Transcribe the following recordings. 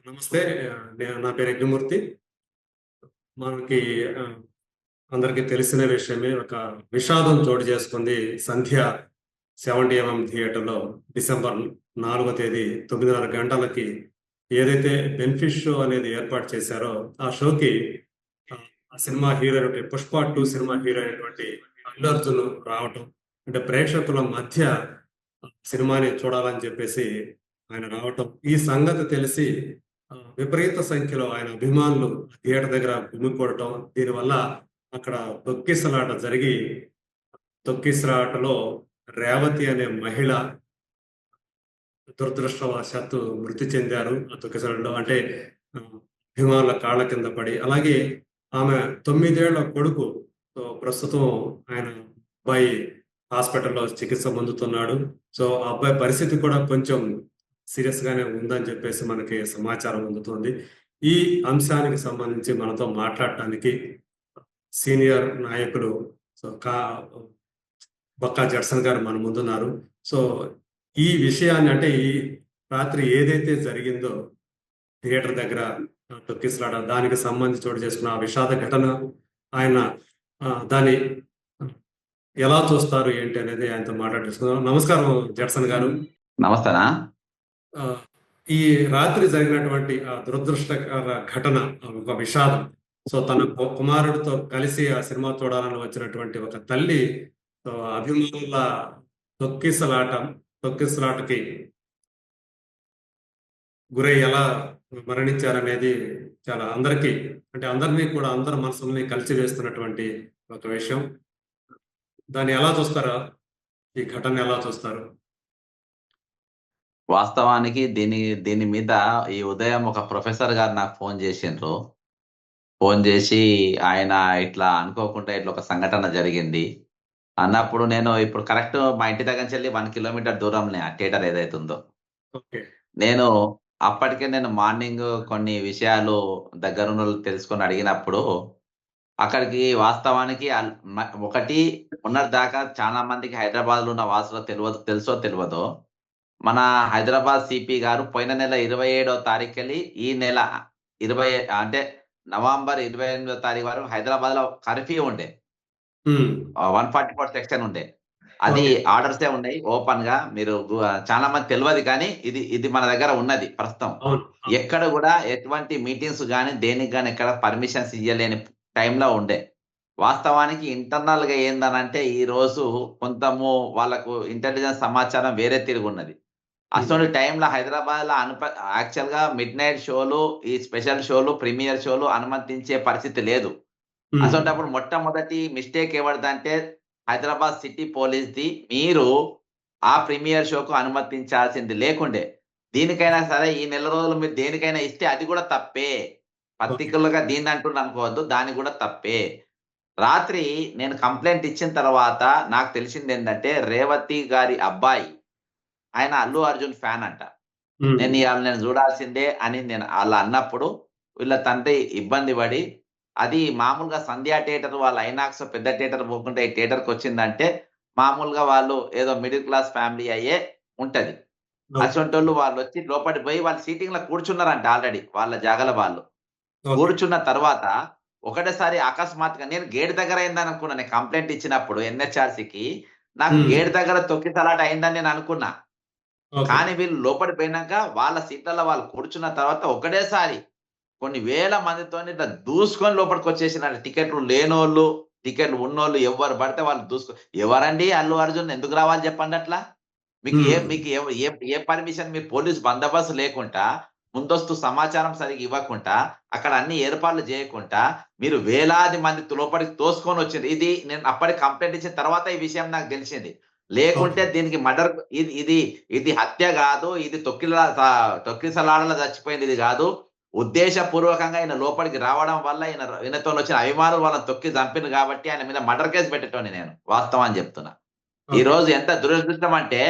నమస్తే. నేను నా పేరు యజ్ఞమూర్తి. మనకి అందరికీ తెలిసిన విషయమే ఒక విషాదం చోటు చేసుకుంది 'సంధ్య' 70 ఎంఎం థియేటర్‌లో డిసెంబర్ నాలుగో తేదీ 9:30 గంటలకి ఏదైతే బెనిఫిట్ షో అనేది ఏర్పాటు చేశారో, ఆ షోకి ఆ సినిమా హీరో అయినటువంటి 'పుష్ప టూ సినిమా హీరో అయినటువంటి అల్లు అర్జున్ రావటం. అంటే ప్రేక్షకుల మధ్య సినిమాని చూడాలని చెప్పేసి ఆయన రావటం. ఈ సంగతి తెలిసి విపరీత సంఖ్యలో ఆయన అభిమానులు థియేటర్ దగ్గర గుమికూడటం. దీనివల్ల అక్కడ తొక్కిసలాట జరిగి, తొక్కిసలాటలో రేవతి అనే మహిళ దురదృష్టవశాత్తు మృతి చెందారు. ఆ తొక్కిసలాటలో అంటే అభిమానుల కాళ్ళ కింద పడి. అలాగే ఆమె 9 ఏళ్ళ కొడుకు ప్రస్తుతం ఆయన అబ్బాయి హాస్పిటల్‌లో చికిత్స పొందుతున్నాడు. సో, ఆ అబ్బాయి పరిస్థితి కూడా కొంచెం సీరియస్ గానే ఉందని చెప్పేసి మనకి సమాచారం అందుతుంది. ఈ అంశానికి సంబంధించి మనతో మాట్లాడటానికి సీనియర్ నాయకులు సో, కా బక్కా జడ్సన్ గారు మన ముందున్నారు. సో, ఈ విషయాన్ని అంటే ఈ రాత్రి ఏదైతే జరిగిందో థియేటర్ దగ్గర తొక్కిసలాడ దానికి సంబంధించి చోటు చేసుకున్న ఆ విషాద ఘటన ఆయన దాన్ని ఎలా చూస్తారు ఏంటి అనేది ఆయనతో మాట్లాడి నమస్కారం జడ్సన్ గారు. నమస్కారం ఈ రాత్రి జరిగినటువంటి ఆ దురదృష్టకర ఘటన ఒక విషాదం. సో, తన కుమారుడితో కలిసి ఆ సినిమా చూడాలని వచ్చినటువంటి ఒక తల్లి అభిమానుల తొక్కిసలాట తొక్కిసలాటకి గురై ఎలా మరణించారనేది చాలా అందరికీ అంటే అందరినీ కూడా అందరి మనసుల్ని కలిచివేస్తున్నటువంటి ఒక విషయం. దాన్ని ఎలా చూస్తారా? ఈ ఘటన ఎలా చూస్తారు? వాస్తవానికి దీని దీని మీద ఈ ఉదయం ఒక ప్రొఫెసర్ గారు నాకు ఫోన్ చేసిండ్రు. ఫోన్ చేసి ఆయన ఇట్లా అనుకోకుండా ఇట్లా ఒక సంఘటన జరిగింది. అన్నప్పుడు నేను ఇప్పుడు కరెక్ట్ మా ఇంటి దగ్గర నుంచి 1 కిలోమీటర్ దూరంనే ఆ థియేటర్ ఏదైతే ఉందో. నేను అప్పటికే నేను మార్నింగ్ కొన్ని విషయాలు దగ్గరున్నోళ్ళు తెలుసుకొని అడిగినప్పుడు, అక్కడికి వాస్తవానికి ఒకటి మొన్నటిదాకా చాలా మందికి హైదరాబాద్‌లో ఉన్న వాసులకు తెలవదు తెలుసో తెలవదో, మన హైదరాబాద్ సిపి గారు పోయిన నెల 27వ తారీఖెళ్ళి ఈ నెల 20 అంటే నవంబర్ 28వ తారీఖు వరకు హైదరాబాద్‌లో కర్ఫ్యూ ఉండే. హ్మ్. ఆహ్, 144 సెక్షన్ ఉండే. అది. ఆర్డర్సే ఉన్నాయి ఓపెన్‌గా మీరు గు చాలా మంది తెలవదు కానీ ఇది ఇది మన దగ్గర ఉన్నది ప్రస్తుతం. ఎక్కడ కూడా ఎటువంటి మీటింగ్స్ గాని, దేనికి గాని ఎక్కడ పర్మిషన్స్ ఇయ్యలేని టైంలో ఉండే. వాస్తవానికి ఇంటర్నల్‌గా ఏందనంటే ఈరోజు కొంతము వాళ్ళకు ఇంటెలిజెన్స్ సమాచారం వేరే తిరుగున్నది. హ్మ్. అసోంటి టైంలో హైదరాబాద్‌లో అనుప యాక్చువల్‌గా మిడ్‌నైట్ షోలు, ఈ స్పెషల్ షోలు, ప్రీమియర్ షోలు అనుమతించే పరిస్థితి లేదు. అసోంటప్పుడు మొట్టమొదటి మిస్టేక్ ఎవరిదంటే హైదరాబాద్ సిటీ పోలీస్‌ది. మీరు ఆ ప్రీమియర్ షోకు అనుమతించాల్సింది లేకుండే. దీనికైనా సరే ఈ నెల రోజులు మీరు దేనికైనా ఇస్తే అది కూడా తప్పే. ఓకే. పర్టిక్యులర్‌గా దీన్ని అంటున్నా అనుకోవద్దు. దాన్ని కూడా తప్పే. రాత్రి నేను కంప్లెయింట్ ఇచ్చిన తర్వాత నాకు తెలిసిందేంటంటే రేవతి గారి అబ్బాయి ఆయన అల్లు అర్జున్ ఫ్యాన్ అంట. నేను ఇయాల నేను చూడాల్సిందే అని నేను అలా అన్నప్పుడు వీళ్ళ తండ్రి ఇబ్బంది పడి అది మామూలుగా సంధ్యా థియేటర్ వాళ్ళ ఐనాక్స్ పెద్ద థియేటర్ పోకుండా ఈ థియేటర్‌కొచ్చిందంటే మామూలుగా వాళ్ళు ఏదో మిడిల్ క్లాస్ ఫ్యామిలీ అయ్యే ఉంటది. ఓకే. అసొంటోళ్ళు వాళ్ళొచ్చి లోపటికి పోయి వాళ్ళు సీటింగ్‌లో కూర్చున్నారంట ఆల్రెడీ వాళ్ళ జాగాలో వాళ్ళు. కూర్చున్న తర్వాత ఒకటేసారి అకస్మాత్తుగా నేను గేట్ దగ్గర అయిందనుకున్నా. నేను కంప్లెయింట్ ఇచ్చినప్పుడు ఎన్‌హెచ్‌ఆర్‌సీకి నాకు. గేట్ దగ్గర తొక్కిసలాట అయిందని నేను అనుకున్నా. కానీ వీళ్ళు లోపలికి పోయినాక వాళ్ళ సీట్లలో వాళ్ళు కూర్చున్న తర్వాత ఒకటేసారి కొన్ని వేల మందితోని ఇట్లా దూసుకొని లోపలికొచ్చేసినారు. టికెట్లు లేనోళ్ళు, టికెట్లు ఉన్నోళ్ళు ఎవ్వరు పడితే వాళ్ళు దూసుకో ఎవరండి అల్లు అర్జున్ ఎందుకు రావాలి చెప్పండి అట్లా? మీకు ఏ. మీకు ఏ ఏ పర్మిషన్ మీరు పోలీస్ బందోబస్తు లేకుంటా, ముందస్తు సమాచారం సరిగ్గా ఇవ్వకుంటా, అక్కడ అన్ని ఏర్పాట్లు చేయకుంటా, మీరు వేలాది మంది లోపలికి తోసుకొని వచ్చిండ్రు. ఇది నేను అప్పటికి కంప్లెయింట్ ఇచ్చిన తర్వాత ఈ విషయం నాకు తెలిసింది. లేకుంటే. దీనికి మర్డర్ ఇది ఇది ఇది హత్య గాదు. ఇది తొక్కిలా త తొక్కిసలాటలో చచ్చిపోయింది ఇది గాదు. ఉద్దేశపూర్వకంగా ఈయన లోపలికి రావడం వల్ల ఈయన ఈయనతోనొచ్చిన అభిమానులు వాళ్ళని తొక్కి చంపిండ్రు కాబట్టి ఆయన మీద మర్డర్ కేస్ పెట్టేటోడిని నేను. వాస్తవం చెప్తున్నా. ఓకే. ఈరోజు ఎంత దురదృష్టం అంటే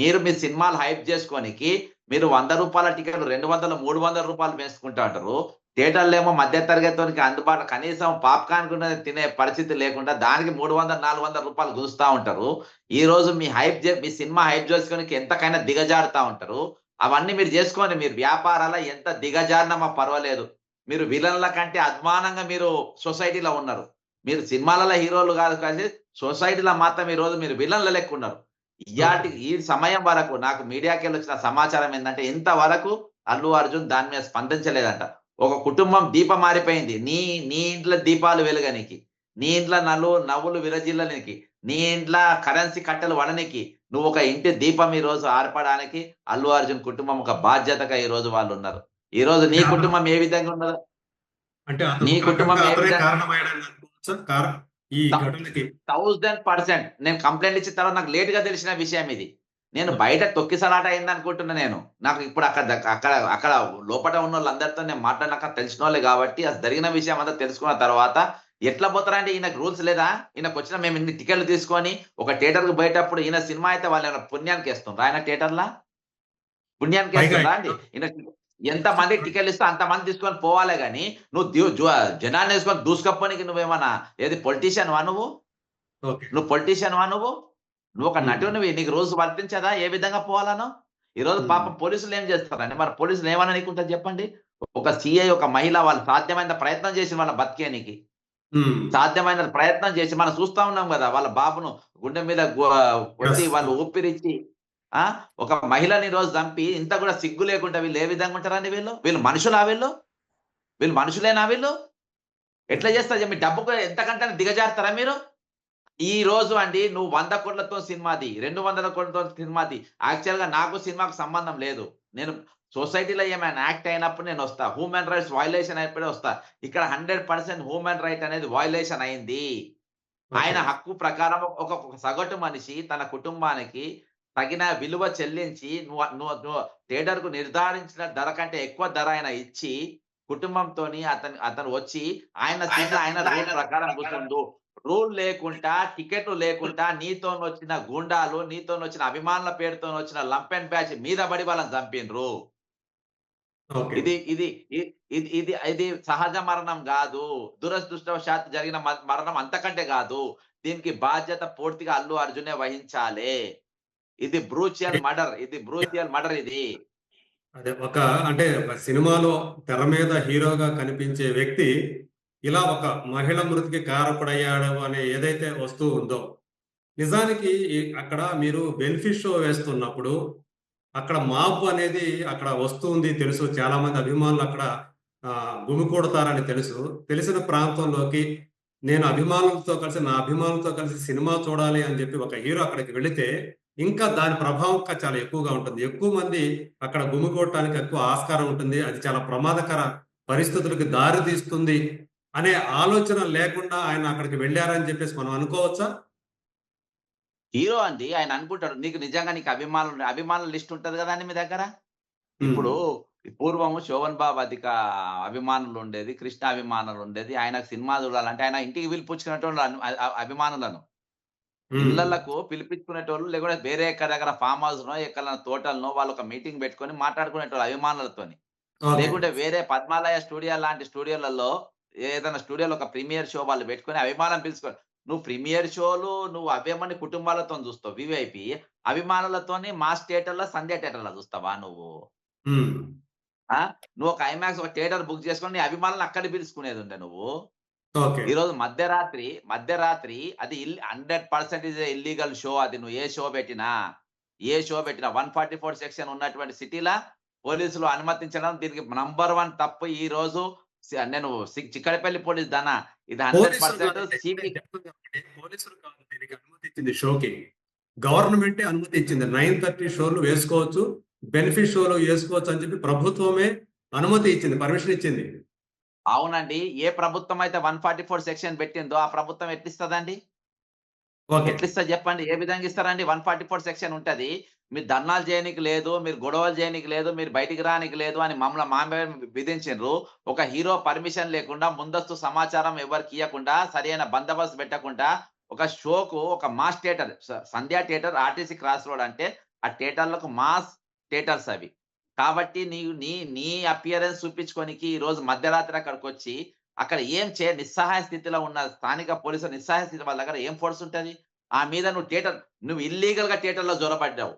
మీరు మీ సినిమాలు హైప్ చేసుకోనికి మీరు రూ. 100 టికెట్లు 200, 300 వేసుకుంటా ఉంటారు. థియేటర్‌లేమో మధ్య తరగతోనికి అందుబాటులో కనీసం పాప్‌కార్న్ కూడా తినే పరిస్థితి లేకుండా దానికి 300, 400 గుంజుతా ఉంటారు. ఈ రోజు మీ హైప్ మీ సినిమా హైప్ చేసుకుని ఎంతకైనా దిగజారుతా ఉంటారు. అవన్నీ మీరు చేసుకోండి మీరు వ్యాపారాల ఎంత దిగజారినమా పర్వాలేదు మీరు విలన్ల కంటే అద్మానంగా మీరు సొసైటీలో ఉన్నారు మీరు సినిమాలలో హీరోలు కాదు కానీ సొసైటీలో మాత్రం ఈ రోజు మీరు విలన్ల లెక్క ఉన్నారు ఇయాటి ఈ సమయం వరకు నాకు మీడియాకి వెళ్ళి వచ్చిన సమాచారం ఏంటంటే ఇంతవరకు అల్లు అర్జున్ దాని మీద స్పందించలేదంట. ఒక కుటుంబం దీపం మారిపోయింది. నీ నీ ఇంట్లో దీపాలు వెలుగనికి నీ ఇంట్లో నలు నవ్వులు విరజిల్లనికి నీ ఇంట్లో కరెన్సీ కట్టెలు వడనికి నువ్వు ఒక ఇంటి దీపం ఈ రోజు ఆర్పడానికి అల్లు అర్జున్ కుటుంబం ఒక బాధ్యతగా ఈ రోజు వాళ్ళు ఉన్నారు. ఈ రోజు నీ కుటుంబం ఏ విధంగా ఉన్నదో అంటే నీ కుటుంబం ఏ విధంగా- ఈ ఘటనకి థౌజండ్ పర్సెంట్ నేను కంప్లైంట్ ఇచ్చిన తర్వాత నాకు లేట్గా తెలిసిన విషయం ఇది. నేను బయట తొక్కిసలాట అయింది అనుకుంటున్నా నేను. నాకు ఇప్పుడు అక్కడ అక్కడ అక్కడ లోపల ఉన్న వాళ్ళందరితో నేను మాట్లాడినాక తెలిసిన వాళ్ళే కాబట్టి అది జరిగిన విషయం అంతా తెలుసుకున్న తర్వాత ఎట్లా పోతారంటే ఈయనకు రూల్స్ లేదా? ఈయనకు వచ్చిన మేము ఇన్ని టికెట్లు తీసుకొని ఒక థియేటర్కు పోయేటప్పుడు ఈయన సినిమా అయితే వాళ్ళు ఏమైనా పుణ్యానికి వేస్తుండ్రా? ఆయన థియేటర్లా పుణ్యానికి వేస్తుండ్రా అండి? ఈయన ఎంత మంది టికెట్లు ఇస్తే అంత మంది తీసుకొని పోవాలే గాని నువ్వు జనాన్ని వేసుకొని దూసుకపోనికి నువ్వేమన్నా ఏది పొలిటీషియన్ వా నువ్వు నువ్వు పొలిటీషియన్ వా నువ్వు నువ్వు ఒక. నటునివి నీకు రోజు వర్తించదా ఏ విధంగా పోవాలనో ఈ రోజు Hmm. పాపం పోలీసులు ఏం చేస్తారండి మరి పోలీసులు ఏమన్నా నీకుంటుంది చెప్పండి ఒక సిఐ ఒక మహిళ వాళ్ళు సాధ్యమైన ప్రయత్నం చేసి వాళ్ళ బతికేనికి. సాధ్యమైన ప్రయత్నం చేసి మనం చూస్తా ఉన్నాం కదా వాళ్ళ బాబును గుండె మీద కొట్టి. వాళ్ళు ఊపిరిచ్చి ఆ? ఒక మహిళని రోజు చంపి ఇంత కూడా సిగ్గు లేకుండా వీళ్ళు ఏ విధంగా ఉంటారండి వీళ్ళు? వీళ్ళు మనుషులా వీళ్ళు? వీళ్ళు మనుషులేనా వీళ్ళు? ఎట్లా చేస్తారు మీ డబ్బుకు ఎంతకంటే దిగజారుతారా మీరు? ఈ రోజు అండి నువ్వు వంద కోట్లతో సినిమాది రెండు వందల కోట్లతో సినిమాది యాక్చువల్గా నాకు సినిమాకు సంబంధం లేదు. నేను సొసైటీలో ఏమైనా యాక్ట్ అయినప్పుడు నేను వస్తా. హ్యూమన్ రైట్స్ వైలేషన్ అయినప్పుడే వస్తా. ఇక్కడ హండ్రెడ్ పర్సెంట్ హ్యూమన్ రైట్ అనేది వైలేషన్ అయింది. ఆయన హక్కు ప్రకారం ఒక సగటు మనిషి తన కుటుంబానికి తగిన విలువ చెల్లించి నువ్వు నువ్వు నువ్వు థియేటర్కు నిర్ధారించిన ధర కంటే ఎక్కువ ధర ఆయన ఇచ్చి కుటుంబంతోని అతను అతను వచ్చి ఆయన సీట్ ఆయన రూల్ ప్రకారం కూర్చుండు. రూల్ లేకుండా టికెట్ లేకుండా నీతో వచ్చిన గుండాలు నీతో వచ్చిన అభిమానుల పేరుతో వచ్చిన లంపెన్ బ్యాచ్ మీద పడి వాళ్ళని చంపిండ్రు. ఓకే. ఇది ఇది ఇది ఇది ఇది సహజ మరణం కాదు. దురదృష్టవశాత్తు జరిగిన మరణం అంతకంటే కాదు. దీనికి బాధ్యత పూర్తిగా అల్లు అర్జునే వహించాలి. ఇది బ్రూచియల్ మర్డర్ ఇది బ్రూచియల్ మర్డర్ ఇది. అదే ఒక అంటే సినిమాలో తెర మీద హీరోగా కనిపించే వ్యక్తి ఇలా ఒక మహిళ మృతికి కారకుడయ్యాడు అనే ఏదైతే వస్తువు ఉందో నిజానికి అక్కడ మీరు బెనిఫిట్ షో వేస్తున్నప్పుడు అక్కడ మాపు అనేది అక్కడ వస్తుంది తెలుసు చాలా మంది అభిమానులు అక్కడ గుమికూడతారని తెలుసు. తెలిసిన ప్రాంతంలోకి నేను అభిమానులతో కలిసి నా అభిమానులతో కలిసి సినిమా చూడాలి అని చెప్పి ఒక హీరో అక్కడికి వెళితే ఇంకా దాని ప్రభావం చాలా ఎక్కువగా ఉంటుంది. ఎక్కువ మంది అక్కడ గుమికూడటానికి ఎక్కువ ఆస్కారం ఉంటుంది. అది చాలా ప్రమాదకర పరిస్థితులకు దారి తీస్తుంది అనే ఆలోచన లేకుండా ఆయన అక్కడికి వెళ్ళారని చెప్పేసి మనం అనుకోవచ్చా? హీరో అండి ఆయన అనుకుంటాడు నీకు నిజంగా నీకు అభిమానులు అభిమానుల లిస్ట్ ఉంటది కదా అండి మీ దగ్గర? ఇప్పుడు పూర్వము శోభన్ బాబు అధిక అభిమానులు ఉండేది కృష్ణ అభిమానులు ఉండేది. ఆయన సినిమా చూడాలంటే ఆయన ఇంటికి అ- అభిమానులను. ఇళ్ళకు పిలిపించుకునేటోళ్ళు లేకుంటే వేరే ఎక్కడ దగ్గర ఫామ్ హౌస్ నో ఎక్కడ తోటలనో వాళ్ళు ఒక మీటింగ్ పెట్టుకొని మాట్లాడుకునేటోళ్ళు అభిమానులతోని. లేకుంటే వేరే పద్మాలయ స్టూడియో లాంటి స్టూడియోలలో ఏదైనా స్టూడియోలో ఒక ప్రీమియర్ షో వాళ్ళు పెట్టుకొని అభిమానం పిలుచుకొని నువ్వు ప్రీమియర్ షోలు నువ్వు అభిమాని కుటుంబాలతో చూస్తావు వివైపి అభిమానులతోని మాస్ థియేటర్లో సంధ్య థియేటర్లో చూస్తావా నువ్వు? నువ్వు ఒక ఐమాక్స్ ఒక థియేటర్ బుక్ చేసుకొని నీ అభిమానులను అక్కడ పిలుచుకునేది ఉండే నువ్వు? ఈ రోజు మధ్యరాత్రి మధ్యరాత్రి అది హండ్రెడ్ పర్సెంట్ ఇల్లీగల్ షో అది. నువ్వు ఏ షో పెట్టినా ఏ షో పెట్టినా వన్ ఫార్టీ ఫోర్ సెక్షన్ ఉన్నటువంటి సిటీలా పోలీసులు అనుమతించడం దీనికి నంబర్ వన్ తప్పు ఈ రోజు. నేను చిక్కడపల్లి పోలీస్ దానా ఇది హండ్రెడ్ పర్సెంట్ కాదండి, సిపి చెప్తున్నా ఒకటి, పోలీసులు కాదు దీనికి అనుమతి ఇచ్చింది షోకి. గవర్నమెంటే అనుమతి ఇచ్చింది నైన్ థర్టీ షోలు వేసుకోవచ్చు బెనిఫిట్ షోలు వేసుకోవచ్చు అని చెప్పి ప్రభుత్వమే అనుమతి ఇచ్చింది పర్మిషన్ ఇచ్చింది. అవునండి. ఏ ప్రభుత్వం అయితే వన్ ఫార్టీ ఫోర్ సెక్షన్ పెట్టిందో ఆ ప్రభుత్వం ఎట్లిస్తుందండి? ఎట్లిస్తా చెప్పండి? ఏ విధంగా ఇస్తారండి? వన్ ఫార్టీ ఫోర్ సెక్షన్ ఉంటది. మీరు ధర్నాలు చేయనికి లేదు మీరు గొడవలు చేయనికి లేదు మీరు బయటికి రానికి లేదు అని మమ్మల్ని మా మీద విధించారు ఒక హీరో పర్మిషన్ లేకుండా ముందస్తు సమాచారం ఎవరికి ఇవ్వకుండా సరైన బందోబస్తు పెట్టకుండా ఒక షోకు ఒక mass theatre Sandhya theatre RTC cross road అంటే ఆ థియేటర్లకు మాస్ థియేటర్స్ అవి. కాబట్టి నీ నీ నీ అపియరెన్స్ చూపించుకోనికి ఈ రోజు మధ్యరాత్రి అక్కడికి వచ్చి అక్కడ ఏం చే నిస్సహాయ స్థితిలో ఉన్న స్థానిక పోలీసులు నిస్సహాయ స్థితి వాళ్ళ దగ్గర ఏం ఫోర్స్ ఉంటది? ఆ మీద నువ్వు థియేటర్ నువ్వు ఇల్లీగల్గా థియేటర్లో జొరబడ్డావు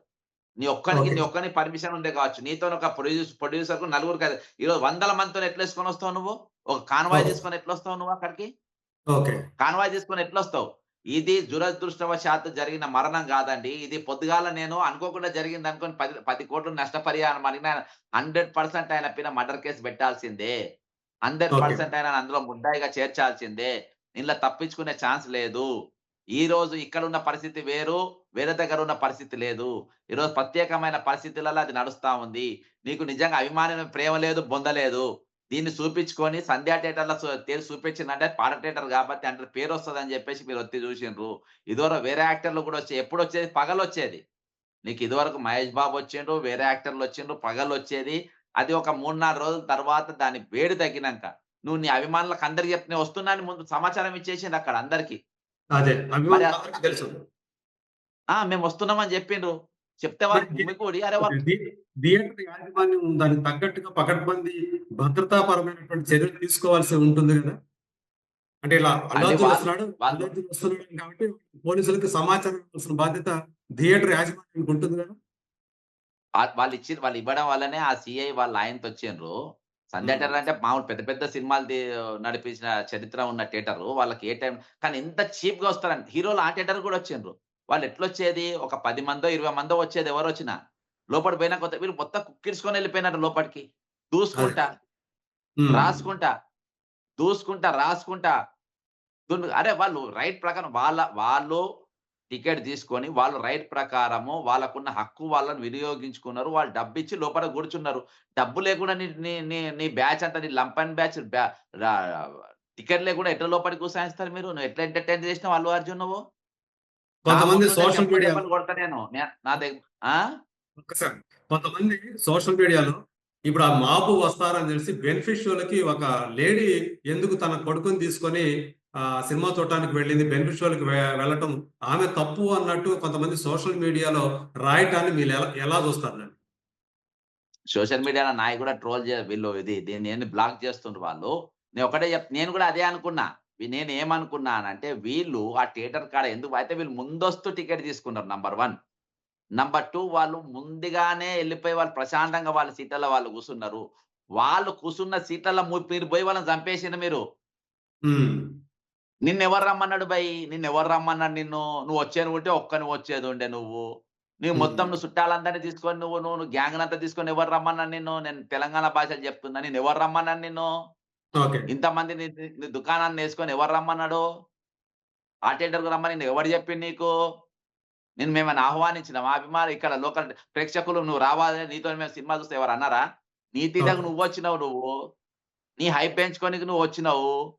నీ ఒక్కనికి ఓకే. నీ ఒక్కని పర్మిషన్ ఉండే కావచ్చు. నీతో ఒక ప్రొడ్యూస్ ప్రొడ్యూసర్కు నలుగురు కాదు. ఈరోజు వందల మందితో ఎట్లా వేసుకొని వస్తావు నువ్వు? ఒక కాన్వాయ్. తీసుకొని ఎట్లా వస్తావు నువ్వు అక్కడికి? కాన్వాయ్ తీసుకొని ఎట్లా వస్తావు ఇది దురదృష్టవశాత్తు జరిగిన మరణం కాదండి. ఇది పొద్దుగాల నేను అనుకోకుండా జరిగింది అనుకొని పది పది కోట్లు నష్టపరిహారం అడిగిన హండ్రెడ్ పర్సెంట్ ఆయన పైన మర్డర్ కేసు పెట్టాల్సిందే. హండ్రెడ్. పర్సెంట్ ఆయన అందులో ముద్దాయిగా చేర్చాల్సిందే. ఇంట్లో తప్పించుకునే ఛాన్స్ లేదు. ఈ రోజు ఇక్కడ ఉన్న పరిస్థితి వేరు వేరే దగ్గర ఉన్న పరిస్థితి లేదు. ఈ రోజు ప్రత్యేకమైన పరిస్థితులలో అది నడుస్తా ఉంది. నీకు నిజంగా అభిమానం ప్రేమ లేదు బొందలేదు దీన్ని చూపించుకొని సంధ్యా థియేటర్లో తేలి చూపించిందంటే పాట థియేటర్ కాబట్టి అంటే పేరు వస్తుంది అని చెప్పేసి మీరు వచ్చి చూసిండ్రు. ఇదివరకు వేరే యాక్టర్లు కూడా వచ్చి ఎప్పుడు వచ్చేది? పగలు వచ్చేది. నీకు ఇదివరకు మహేష్ బాబు వచ్చిండ్రు వేరే యాక్టర్లు వచ్చిండ్రు పగలు వచ్చేది. అది ఒక మూడు నాలుగు రోజుల తర్వాత దాని వేడి తగ్గినాక. నువ్వు నీ అభిమానులకు అందరికి చెప్తే నేను వస్తున్నాను ముందు సమాచారం ఇచ్చేసింది అక్కడ అందరికి. మేము వస్తున్నామని చెప్పిండ్రు. చెప్తే వాళ్ళు మరి- భూమి కూడి అరే వాళ్ళు థియేటర్ యాజమాన్యం దానికి తగ్గట్టుగా పకడ్బందీ భద్రతాపరమైనటువంటి చర్యలు తీసుకోవాల్సి ఉంటుంది కదా. అంటే ఇలా అల్లాజుల్ వస్తున్నాడు వాళ్ళు- అల్లాజుల్ వస్తున్నాడు కాబట్టి పోలీసులకు సమాచారం ఇవ్వాల్సిన బాధ్యత థియేటర్ యాజమాన్యానికి ఉంటుంది కదా. వాళ్ళు ఇచ్చి వాళ్ళు ఇవ్వడం వల్లనే ఆ సిఐ వాళ్ళ ఆయనతో వచ్చిండ్రు. సంధ్యా. థియేటర్ అంటే మామూలు పెద్ద పెద్ద సినిమాలు నడిపించిన చరిత్ర ఉన్న థియేటర్. వాళ్ళకి ఏ టైం కానీ ఎంత చీప్గా వస్తారంటే. హీరోలు ఆ థియేటర్ కూడా వచ్చిండ్రు. వాళ్ళు ఎట్లొచ్చేది? ఒక పది మందో ఇరవై మందో వచ్చేది ఎవరు వచ్చినా? లోపల పోయినా కొత్త వీళ్ళు మొత్తం కుక్కిర్చుకొని వెళ్ళిపోయినారు లోపలికి. దూసుకుంటా. రాసుకుంటా. దూసుకుంటా రాసుకుంటా. అరే వాళ్ళు రైట్ ప్రకారం వాళ్ళ వాళ్ళు టికెట్ తీసుకొని వాళ్ళు రైట్ ప్రకారము వాళ్ళకున్న హక్కు వాళ్ళని వినియోగించుకున్నారు. వాళ్ళు డబ్బు ఇచ్చి లోపల కూర్చున్నారు. డబ్బు లేకుండా నీ నీ నీ బ్యాచ్ అంతా నీ లంపన్ బ్యాచ్ టికెట్ లేకుండా ఎట్లా లోపలికి కూసాయిస్తారు మీరు? నువ్వు ఎట్లా ఎంటర్టైన్ చేసినావు అల్లు అర్జున్ నువ్వు కొంతమంది సోషల్ మీడియా నేను? నే- దగ్గర కొంతమంది సోషల్ మీడియాలో ఇప్పుడు ఆ మాపు వస్తారని తెలిసి బెనిఫిషియల్కి ఒక లేడీ ఎందుకు తన కొడుకుని తీసుకొని ఆ సినిమా చూడటానికి వెళ్ళింది? బెనిఫిషియల్కి వెళ్ళటం ఆమె తప్పు అన్నట్టు కొంతమంది సోషల్ మీడియాలో రాయటాన్ని మీరు ఎలా చూస్తారు దాన్ని? సోషల్ మీడియాలో నాయ కూడా ట్రోల్ చే వీళ్ళు ఇది దీన్ని బ్లాక్ చేస్తుండ్రు వాళ్ళు? నేను ఒకటే చెప్ నేను కూడా అదే అనుకున్నా. నేను ఏమనుకున్నానంటే వీళ్ళు ఆ థియేటర్ కాడ ఎందుకు అయితే వీళ్ళు ముందస్తు టికెట్ తీసుకున్నారు నంబర్ వన్ నంబర్ టూ వాళ్ళు ముందుగానే వెళ్ళిపోయి వాళ్ళు ప్రశాంతంగా వాళ్ళ సీట్లలో వాళ్ళు కూర్చున్నారు వాళ్ళు కూర్చున్న సీట్లలో మీరు పోయి వాళ్ళని చంపేసిండ్రు మీరు. ఉమ్. నిన్ను ఎవరు రమ్మన్నాడు బై? నిన్ను ఎవరు రమ్మన్నాడు నిన్ను? నువ్వు వచ్చేది ఉంటే ఒక్క నువ్వు వచ్చేది ఉండే నువ్వు. నువ్వు. మొత్తం నువ్వు చుట్టాలందరినీ తీసుకొని నువ్వు నువ్వు గ్యాంగ్ అంతా తీసుకొని ఎవరు రమ్మన్నాడు నిన్ను? నేను తెలంగాణ భాషలు చెప్తున్నా. నేను ఎవరు రమ్మన్నాడు నిన్ను? ఇంతమంది నీ దుకాణాన్ని వేసుకొని ఎవరు రమ్మన్నాడు? ఆ థియేటర్కు రమ్మని నేను ఎవరు చెప్పింది నీకు? నేను మేమైనా ఆహ్వానించిన మా అభిమానులు ఇక్కడ లోకల్ ప్రేక్షకులు నువ్వు రావాలి నీతో మేము సినిమా చూస్తే ఎవరు అన్నారా? నీ Okay. నువ్వు వచ్చినావు నువ్వు. నీ హైప్ పెంచుకోనికి నువ్వు వచ్చినావు.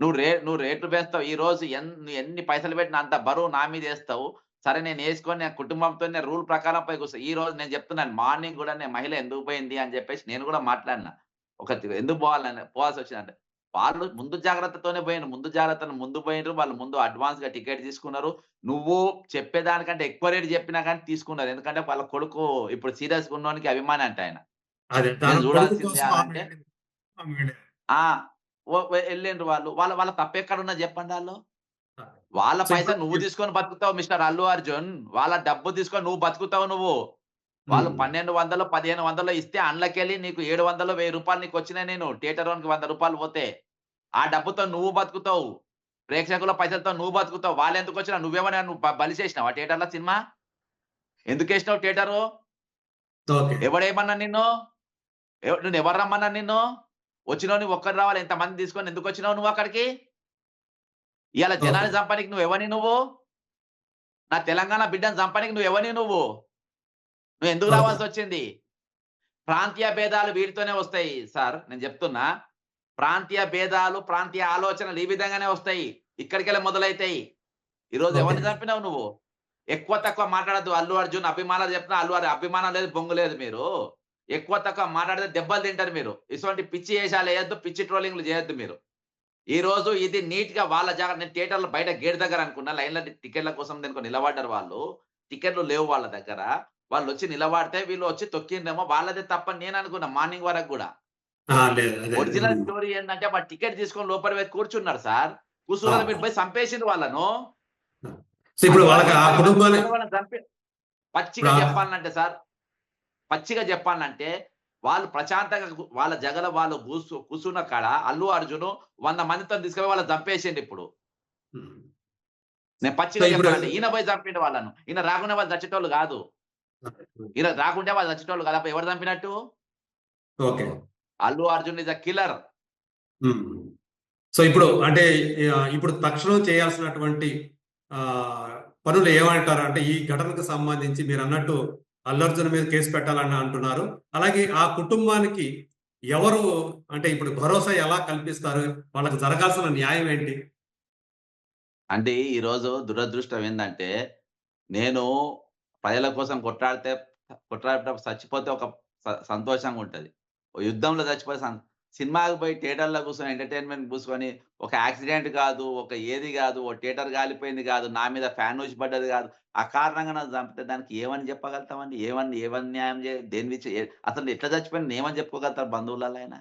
నువ్వు రే నువ్వు రేట్లు పెంచుతావు ఈ రోజు ఎన్- నువ్వు ఎన్ని పైసలు పెట్టినా అంత బరువు నా మీద వేస్తావు. సరే నేను వేసుకొని నేను కుటుంబంతో నేను రూల్ ప్రకారం పై కూర్చో. ఈ రోజు నేను చెప్తున్నాను మార్నింగ్ కూడా నేను మహిళ ఎందుకు పోయింది అని చెప్పేసి నేను కూడా మాట్లాడినా. ఒక ఎందుకు పోవాలని పోవాల్సి వచ్చిందంటే వాళ్ళు ముందు జాగ్రత్తతోనే పోయిన ముందు జాగ్రత్తను ముందు పోయినారు వాళ్ళు ముందు అడ్వాన్స్గా టికెట్ తీసుకున్నారు. నువ్వు చెప్పేదానికంటే ఎక్కువ రేటు చెప్పినా కానీ తీసుకున్నారు. ఎందుకంటే వాళ్ళ కొడుకు ఇప్పుడు సీరియస్ ఉన్నోనికి అభిమాని అంట ఆయన. చూడాల్సిందే అంటే-. ఆ వెళ్ళిండ్రు వాళ్ళు. వాళ్ళ వాళ్ళ తప్పు ఎక్కడ ఉన్నా చెప్పండి వాళ్ళు. వాళ్ళ సో పైసలు ఇప్పుడు- నువ్వు తీసుకొని బతుకుతావు మిస్టర్ అల్లు అర్జున్. వాళ్ళ డబ్బు తీసుకొని నువ్వు బతుకుతావు నువ్వు. వాళ్ళు. పన్నెండు వందలు పదిహేను వందలు ఇస్తే అందులోకెళ్ళి నీకు ఏడు వందలు వెయ్యి రూపాయలు నీకు వచ్చినాయి నేను. థియేటర్ వానికి వంద రూపాయలు పోతే ఆ డబ్బుతో నువ్వు బతుకుతావు. ప్రేక్షకుల పైసలతో నువ్వు బతుకుతావు. వాళ్ళు ఎందుకు వచ్చినా నువ్వేమన్నా నువ్వు బలి చేసినావు ఆ థియేటర్లో సినిమా? ఎందుకు వేసినావు థియేటరు? ఎవడేమన్నా నిన్ను? నువ్వు ఎవరు రమ్మన్నా నిన్ను? వచ్చినావు నువ్వు ఒక్కరు రావాలి. ఎంతమంది తీసుకొని ఎందుకు వచ్చినావు నువ్వు అక్కడికి? ఇవాళ జనాన్ని. చంపడానికి నువ్వు ఎవని నువ్వు? నా తెలంగాణ బిడ్డను చంపడానికి నువ్వు ఎవని నువ్వు? నువ్వు ఎందుకు. రావాల్సి వచ్చింది ప్రాంతీయ భేదాలు వీటితోనే వస్తాయి సార్. నేను చెప్తున్నా. ప్రాంతీయ భేదాలు ప్రాంతీయ ఆలోచనలు ఈ విధంగానే వస్తాయి. ఇక్కడికెళ్ళి మొదలైతాయి. ఈరోజు. ఎవరిని చంపినావు నువ్వు? ఎక్కువ తక్కువ మాట్లాడద్దు. అల్లు అర్జున్ అభిమానాలు చెప్తున్నా. అల్లు అర్జున్ అభిమానం లేదు బొంగు లేదు మీరు. ఎక్కువ తక్కువ మాట్లాడితే దెబ్బలు తింటారు మీరు. ఇటువంటి పిచ్చి వేషాలు వేయొద్దు పిచ్చి ట్రోలింగ్లు చేయొద్దు మీరు. ఈ రోజు ఇది నీట్గా వాళ్ళ జాగ్రత్త నేను థియేటర్లో బయట గేట్ దగ్గర అనుకున్నా. లైన్ల టికెట్ల కోసం దీనికి నిలబడ్డారు వాళ్ళు. టికెట్లు లేవు వాళ్ళ దగ్గర. వాళ్ళు వచ్చి నిలబడితే వీళ్ళు వచ్చి తొక్కిందేమో వాళ్ళదే తప్ప నేను అనుకున్నా మార్నింగ్ వరకు కూడా. ఒరిజినల్. స్టోరీ ఏంటంటే వాళ్ళు టికెట్ తీసుకొని లోపల పోయి కూర్చున్నారు సార్. కూర్చున్నారు. మీరు పోయి చంపేసింది వాళ్ళను. ఇప్పుడు వాళ్ళకి పచ్చిగా చెప్పాలంటే సార్ పచ్చిగా చెప్పాలంటే వాళ్ళు ప్రశాంతంగా వాళ్ళ జగల వాళ్ళు కూసు కూసున్న కాడ అల్లు అర్జున్ వంద మందితో తీసుకెళ్ళి వాళ్ళు చంపేసిండు ఇప్పుడు. నేను పచ్చిగా చెప్పాలంటే ఈయన పోయి చంపిండు వాళ్ళను. ఈయన రాకుండా వాళ్ళు చచ్చేటోళ్ళు కాదు. ఈయన రాకుంటే వాళ్ళు చచ్చేటోళ్ళు కాదు ఎవరు చంపినట్టు? Okay. Allu Arjun is a killer. So ఇప్పుడు అంటే ఇప్పుడు తక్షణం చేయాల్సినటువంటి ఆ, పనులు ఏమంటారు? అంటే ఈ ఘటనకు సంబంధించి మీరు అన్నట్టు అల్లర్జున్ మీద కేసు పెట్టాలని అంటున్నారు. అలాగే ఆ కుటుంబానికి ఎవరు అంటే ఇప్పుడు భరోసా ఎలా కల్పిస్తారు? వాళ్ళకి జరగాల్సిన న్యాయం ఏంటి? అంటే ఈ రోజు దురదృష్టం ఏంటంటే నేను ప్రజల కోసం కొట్లాడితే కొట్లాడేటప్పుడు చచ్చిపోతే ఒక సంతోషంగా ఉంటది. యుద్ధంలో చచ్చిపోతే సినిమాకి పోయి థియేటర్లో కూర్చొని ఎంటర్టైన్మెంట్ కూర్చొని ఒక యాక్సిడెంట్ కాదు ఒక ఏది కాదు ఓ థియేటర్ కాలిపోయింది కాదు నా మీద ఫ్యాన్ వచ్చి పడ్డది కాదు ఆ కారణంగా నాకు చంపితే దానికి ఏమని చెప్పగలుగుతామండి? ఏమని ఏమని న్యాయం చే దేని అసలు ఎట్లా చచ్చిపోయింది ఏమని చెప్పుకోగలుగుతారు బంధువులలో అయినా?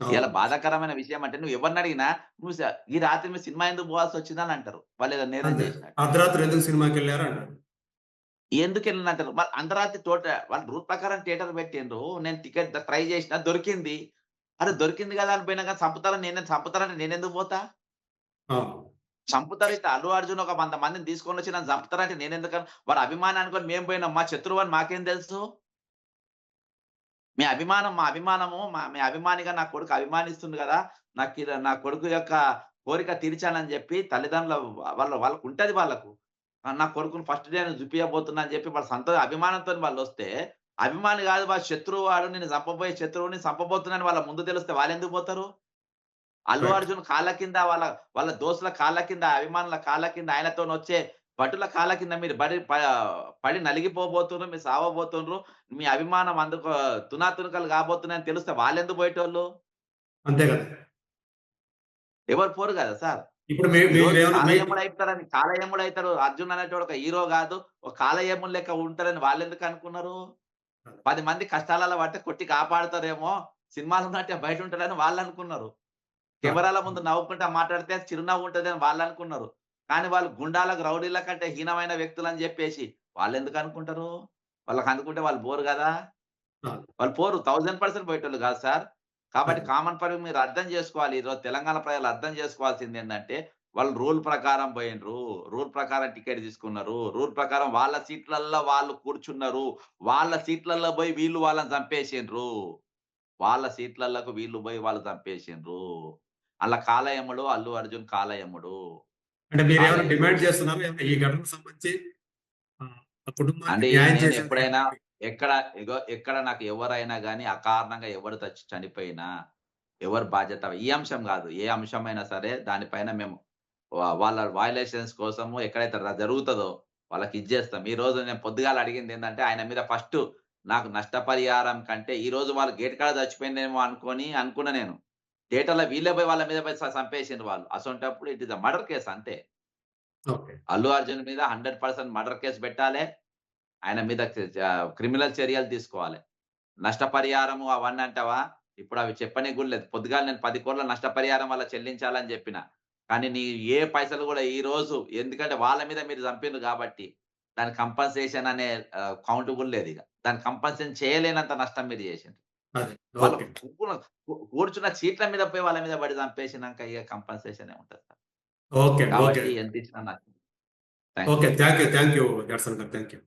ఇలా బాధాకరమైన విషయం అంటే నువ్వు ఎవరిని అడిగినా నువ్వు ఈ రాత్రి మీ సినిమా ఎందుకు పోవాల్సి వచ్చిందని అంటారు. వాళ్ళు ఏదో నేరం. చేసినట్టు. అర్ధరాత్రి ఎందుకు సినిమాకి వెళ్ళారు అంటారు. ఎందుకు వెళ్ళిన అంతరాత్రి తోట వాళ్ళ రూట్ ప్రకారం థియేటర్ పెట్టిండ్రు. నేను టికెట్ ట్రై చేసిన దొరికింది. అరే దొరికింది కదా అని పోయినా కానీ చంపుతారని నేను చంపుతారని నేను ఎందుకు పోతా. చంపుతారు అయితే అల్లు అర్జున్ ఒక వంద మందిని తీసుకొని వచ్చి నన్ను చంపుతారంటే నేను ఎందుకు వాడు అభిమానం అనుకొని మేము పోయినాం. మా శత్రువు అని మాకేం తెలుసు? మీ అభిమానం మా అభిమానము మా మీ అభిమానిగా నా కొడుకు అభిమానిస్తుంది కదా. నాకు నా కొడుకు యొక్క కోరిక తీర్చాలని చెప్పి తల్లిదండ్రుల వాళ్ళ వాళ్ళకు ఉంటది వాళ్ళకు. నా కొడుకుని ఫస్ట్ డే చూపించబోతున్నా అని చెప్పి వాళ్ళ సంత అభిమానంతో వాళ్ళు వస్తే అభిమాని కాదు వాళ్ళ శత్రువు వాడు నేను చంపబోయే శత్రువుని చంపబోతున్నాను వాళ్ళ ముందు తెలిస్తే వాళ్ళు ఎందుకు పోతారు? అల్లు. అర్జున్ కాళ్ళ కింద వాళ్ళ వాళ్ళ దోస్తుల కాళ్ళ కింద అభిమానుల కాళ్ళ కింద ఆయనతో వచ్చే భటుల కాళ్ళ కింద మీరు పడి పడి నలిగిపోబోతున్నారు మీరు సావబోతున్నారు మీ అభిమానం అందుకు తునాతునకలు కాబోతున్నాయని తెలిస్తే వాళ్ళు ఎందుకు పోయేటోళ్ళు? అంతే కదా. ఎవరు పోరు కదా సార్. ఇప్పుడు మీ- కాలయముడు అవుతారని కాలయముడు అవుతారు అర్జున్ అనేటోడు ఒక హీరో కాదు ఒక కాలయముడు లెక్క ఉంటారని వాళ్ళు ఎందుకు అనుకున్నారు పది మంది కష్టాలలో పడితే కొట్టి కాపాడుతారేమో సినిమాలు ఉన్నట్టే బయట ఉంటారని వాళ్ళు అనుకున్నారు. కెమెరాల ముందు నవ్వుకుంటా మాట్లాడితే చిరునవ్వు ఉంటుంది అని వాళ్ళు అనుకున్నారు. కానీ వాళ్ళు గుండాలకు రౌడీల కంటే హీనమైన వ్యక్తులు అని చెప్పేసి వాళ్ళు ఎందుకు అనుకుంటారు? వాళ్ళకి అనుకుంటే వాళ్ళు పోరు కదా. వాళ్ళు పోరు థౌజండ్ పర్సెంట్ పోయేటోళ్ళు కాదు సార్. కాబట్టి కామన్ పర్ మీరు అర్థం చేసుకోవాలి. ఈరోజు తెలంగాణ ప్రజలు అర్థం చేసుకోవాల్సింది ఏంటంటే వాళ్ళు రూల్ ప్రకారం పోయినరు రూల్ ప్రకారం టికెట్ తీసుకున్నారు రూల్ ప్రకారం వాళ్ళ సీట్లలో వాళ్ళు కూర్చున్నారు వాళ్ళ సీట్లలో పోయి వీళ్ళు వాళ్ళని చంపేసిండ్రు. వాళ్ళ సీట్లకు వీళ్ళు పోయి వాళ్ళు చంపేసిండ్రు. అలా కాలయముడు అల్లు అర్జున్ కాలయముడు. అంటే మీరు ఏమైనా అదే. డిమాండ్ చేస్తున్నారు? ఈ ఘటనకు సంబంధించి అంటే ఎప్పుడైనా ఎక్కడ ఎక్కడ నాకు ఎవరైనా కానీ అకారణంగా ఎవరు చచ్చి చనిపోయినా ఎవరు బాధ్యత ఈ అంశం కాదు. ఏ అంశమైనా సరే దానిపైన మేము వాళ్ళ వయలేషన్స్ కోసము ఎక్కడైతే జరుగుతుందో వాళ్ళకి ఇచ్చేస్తాం. ఈ రోజు నేను పొద్దుగాల అడిగింది ఏంటంటే ఆయన మీద ఫస్ట్ నాకు నష్టపరిహారం కంటే ఈ రోజు వాళ్ళు గేట్ కాడ చచ్చిపోయిందేమో అనుకొని అనుకున్నా నేను. డేటాలో వీళ్ళే పోయి వాళ్ళ మీద పోయి చ- చంపేసిండ్రు వాళ్ళు. అసొంటప్పుడు it is a murder case అంతే. అల్లు అర్జున్ మీద హండ్రెడ్ పర్సెంట్ మర్డర్ కేసు పెట్టాలి. ఆయన మీద క్రిమినల్ చర్యలు తీసుకోవాలి. నష్టపరిహారము అవన్నీ అంటావా? ఇప్పుడు అవి చెప్పనే కూడా లేదు. పొద్దుగాల నేను పది కోట్ల నష్టపరిహారం వల్ల చెల్లించాలని చెప్పిన. కానీ నీ ఏ పైసలు కూడా ఈ రోజు ఎందుకంటే వాళ్ళ మీద మీరు చంపిండ్రు కాబట్టి దాని కంపన్సేషన్ అనే కౌంటబుల్ లేదు ఇక. దాని కంపన్సేషన్ చేయలేనంత నష్టం మీరు చేసిండ్రు. కూర్చున్న- సీట్ల మీద పోయి వాళ్ళ మీద పడి చంపేసినాక ఇక కంపన్సేషన్ ఉంటుంది సార్. ఓకే. ఎంత ఇచ్చినా నాకు. Okay. Thank you thank you గారు. Thank you